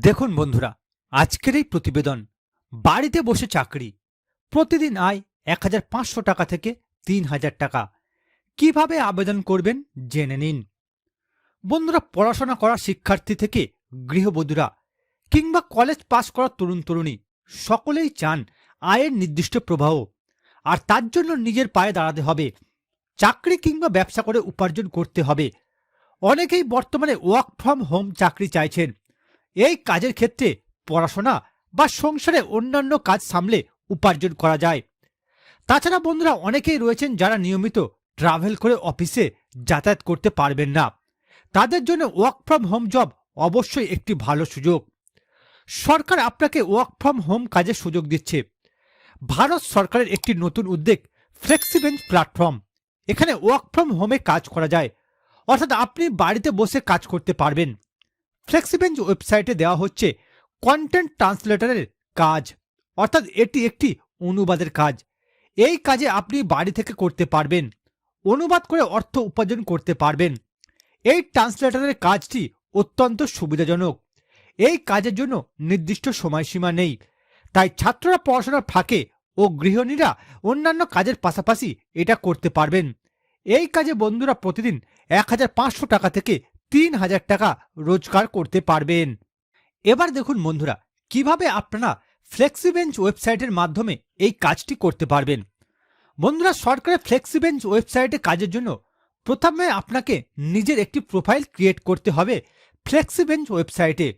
দেখুন বন্ধুরা, আজকের এই প্রতিবেদন, বাড়িতে বসে চাকরি, প্রতিদিন আয় এক হাজার পাঁচশো টাকা থেকে তিন হাজার টাকা। কীভাবে আবেদন করবেন জেনে নিন। বন্ধুরা, পড়াশোনা করা শিক্ষার্থী থেকে গৃহবধূরা কিংবা কলেজ পাশ করা তরুণ তরুণী, সকলেই চান আয়ের নির্দিষ্ট প্রবাহ, আর তার জন্য নিজের পায়ে দাঁড়াতে হবে। চাকরি কিংবা ব্যবসা করে উপার্জন করতে হবে। অনেকেই বর্তমানে ওয়ার্ক ফ্রম হোম চাকরি চাইছেন। এই কাজের ক্ষেত্রে পড়াশোনা বা সংসারে অন্যান্য কাজ সামলে উপার্জন করা যায়। তাছাড়া বন্ধুরা, অনেকেই রয়েছেন যারা নিয়মিত ট্রাভেল করে অফিসে যাতায়াত করতে পারবেন না। তাদের জন্য ওয়ার্ক ফ্রম হোম জব অবশ্যই একটি ভালো সুযোগ। সরকার আপনাকে ওয়ার্ক ফ্রম হোম কাজের সুযোগ দিচ্ছে। ভারত সরকারের একটি নতুন উদ্যোগ ফ্লেক্সিবেঞ্চ প্ল্যাটফর্ম এখানে ওয়ার্ক ফ্রম হোমে কাজ করা যায়। অর্থাৎ আপনি বাড়িতে বসে কাজ করতে পারবেন। ফ্লেক্সিবেঞ্চ ওয়েবসাইটে দেওয়া হচ্ছে কন্টেন্ট ট্রান্সলেটরের কাজ, অর্থাৎ এটি একটি অনুবাদের কাজ। এই কাজে আপনি বাড়ি থেকে করতে পারবেন, অনুবাদ করে অর্থ উপার্জন করতে পারবেন। এই ট্রান্সলেটারের কাজটি অত্যন্ত সুবিধাজনক। এই কাজের জন্য নির্দিষ্ট সময়সীমা নেই। তাই ছাত্ররা পড়াশোনার ফাঁকে ও গৃহিণীরা অন্যান্য কাজের পাশাপাশি এটা করতে পারবেন। এই কাজে বন্ধুরা প্রতিদিন এক হাজার পাঁচশো টাকা থেকে তিন হাজার টাকা রোজগার করতে পারবেন। এবার দেখুন বন্ধুরা, কীভাবে আপনারা ফ্লেক্সিবেঞ্চ ওয়েবসাইটের মাধ্যমে এই কাজটি করতে পারবেন। বন্ধুরা, সরকারের ফ্লেক্সিবেঞ্চ ওয়েবসাইটে কাজের জন্য প্রথমে আপনাকে নিজের একটি প্রোফাইল ক্রিয়েট করতে হবে ফ্লেক্সিবেঞ্চ ওয়েবসাইটে।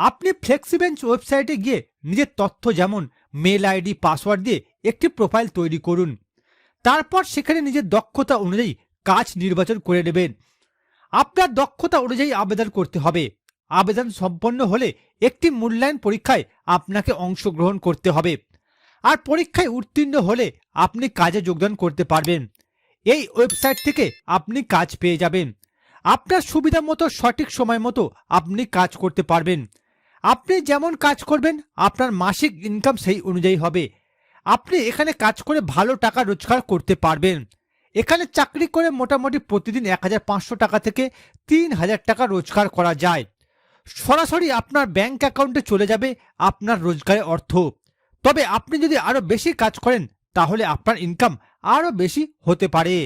আপনি ফ্লেক্সিবেঞ্চ ওয়েবসাইটে গিয়ে নিজের তথ্য যেমন মেল আইডি, পাসওয়ার্ড দিয়ে একটি প্রোফাইল তৈরি করুন। তারপর সেখানে নিজের দক্ষতা অনুযায়ী কাজ নির্বাচন করে নেবেন। আপনার দক্ষতা অনুযায়ী আবেদন করতে হবে। আবেদন সম্পন্ন হলে একটি মূল্যায়ন পরীক্ষায় আপনাকে অংশগ্রহণ করতে হবে। আর পরীক্ষায় উত্তীর্ণ হলে আপনি কাজে যোগদান করতে পারবেন। এই ওয়েবসাইট থেকে আপনি কাজ পেয়ে যাবেন। আপনার সুবিধা মতো সঠিক সময় মতো আপনি কাজ করতে পারবেন। আপনি যেমন কাজ করবেন, আপনার মাসিক ইনকাম সেই অনুযায়ী হবে। আপনি এখানে কাজ করে ভালো টাকা রোজগার করতে পারবেন। এখানে চাকরি করে মোটামুটি প্রতিদিন এক হাজার পাঁচশো টাকা থেকে তিন হাজার টাকা রোজগার করা যায়। সরাসরি আপনার ব্যাংক অ্যাকাউন্টে চলে যাবে আপনার রোজগারের অর্থ। তবে আপনি যদি আরও বেশি কাজ করেন, তাহলে আপনার ইনকাম আরও বেশি হতে পারে।